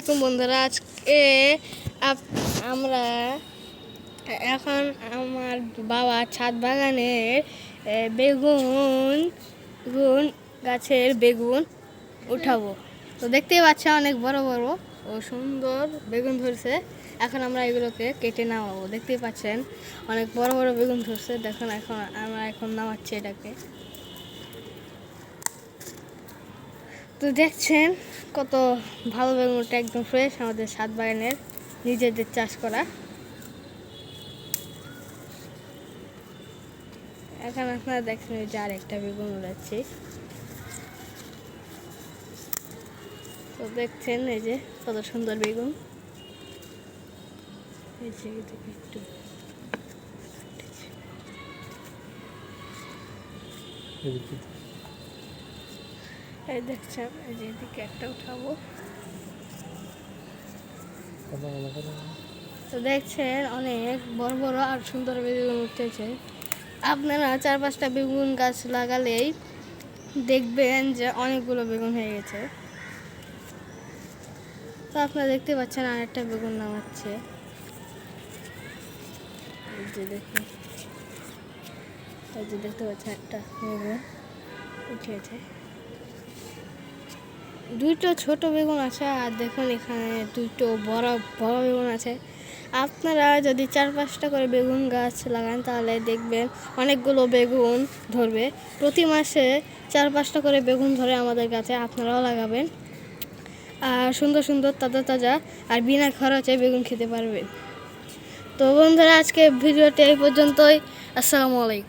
আলাইকুম বন্ধুরা। আজকে আমরা এখন আমার বাবা ছাদ বাগানের বেগুন গুন গাছের বেগুন উঠাবো। তো দেখতেই পাচ্ছি অনেক বড় বড় ও সুন্দর বেগুন ধরছে। এখন আমরা এগুলোকে কেটে নামাবো। দেখতেই পাচ্ছেন, অনেক বড় বড় বেগুন ধরছে। দেখুন, এখন আমরা এখন নামাচ্ছি এটাকে। তো দেখছেন কত ভালো বেগুনটা একদম ফ্রেশ আমাদের সাত বাগানের নিজেদের চাষ করা। এখন আপনারা দেখছেন যে আরেকটা বেগুন উড়াচ্ছি। তো দেখছেন এই যে কত সুন্দর বেগুন। এই যে এদিকে একটু এই দেখছেন, এই যে একটা উঠাবো। তো দেখছেন, অনেক বড় বড় আর সুন্দর বেগুন উঠতেছে আপনারা চার পাঁচটা বেগুন গাছ লাগালেই দেখবেন যে অনেকগুলো বেগুন হয়ে গেছে। তো আপনারা দেখতে পাচ্ছেন আর একটা বেগুন নামাচ্ছে। দেখুন, এই যে দেখতে পাচ্ছেন, একটা বেগুন উঠেছে। দুইটো ছোট বেগুন আছে আর দেখুন এখানে দুটো বড় বড় বেগুন আছে। আপনারা যদি চার পাঁচটা করে বেগুন গাছ লাগান তাহলে দেখবেন অনেকগুলো বেগুন ধরবে। প্রতি মাসে চার পাঁচটা করে বেগুন ধরে আমাদের কাছে আপনারাও লাগাবেন। আর সুন্দর সুন্দর, তাজা তাজা আর বিনা খরচে বেগুন খেতে পারবেন। তো বন্ধুরা আজকে ভিডিওটি এই পর্যন্তই। আসসালামু আলাইকুম।